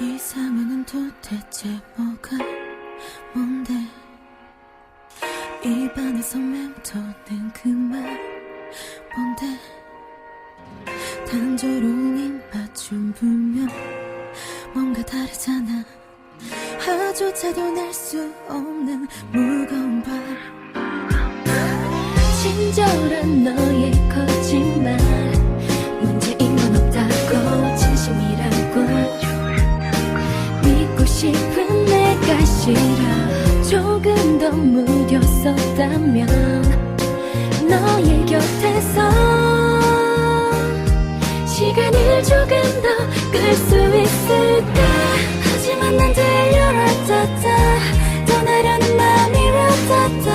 이 상황은 도대체 뭐가 뭔데? 입안에서 맴도는 그 말 뭔데? 단조로운 입맞춤 분명 뭔가 다르잖아. 화조차도 낼수 없는 무거운 발 친절한 너 싫어 조금 더 무뎌섰다면 너의 곁에서 시간을 조금 더 끌 수 있을까? 하지만 난 들려라따따 떠나려는 맘이 라따따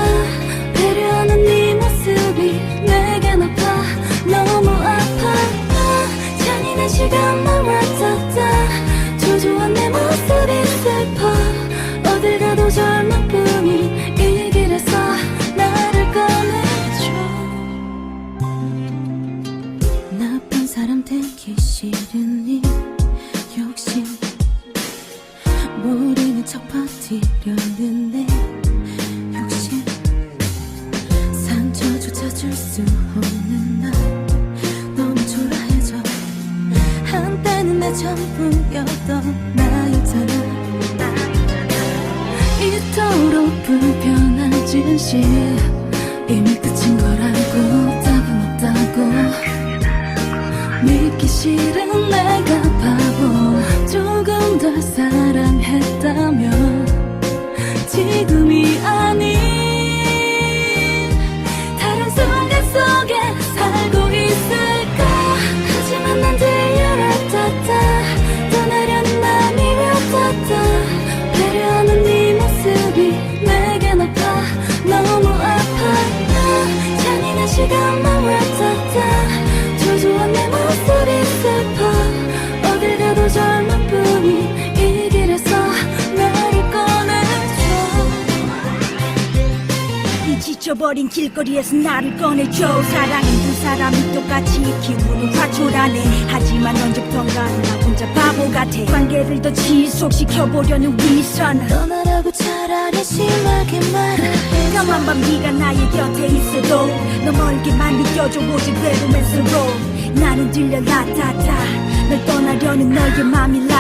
배려하는 네 모습이 내겐 아파. 너무 아파 아, 잔인한 시간 되기 싫은 이 욕심. 모르는 척 버티려는 내 욕심. 상처조차 줄 수 없는 나. 너무 초라해져. 한때는 내 전부였던 나였잖아. 이토록 불편한 진실. 이미 끝인 걸 알고 답은 없다고 믿기 싫은 내가 바보. 조금 더 사랑했다면 지금이 아닌 다른 순간 속에 살고 있을까? 하지만 난 들려라따따 떠나려는 맘이 라따따 배려하는 네 모습이 내겐 아파 너무 아파 아, 잔인한 시간만 라따따 조조한 내 이 지쳐버린 길거리에서 나를 꺼내줘. 사랑은 두 사람이 똑같이 기분은 화초라네. 하지만 언제부턴가 나 혼자 바보 같아. 관계를 더 지속시켜보려는 위선. 떠나라고 차라리 심하게 말해 까만 밤 네가 나의 곁에 있어도 너 멀게만 느껴져 오직 외로면서로 나는 들려 라따따 널 떠나려는 너의 맘이 라따따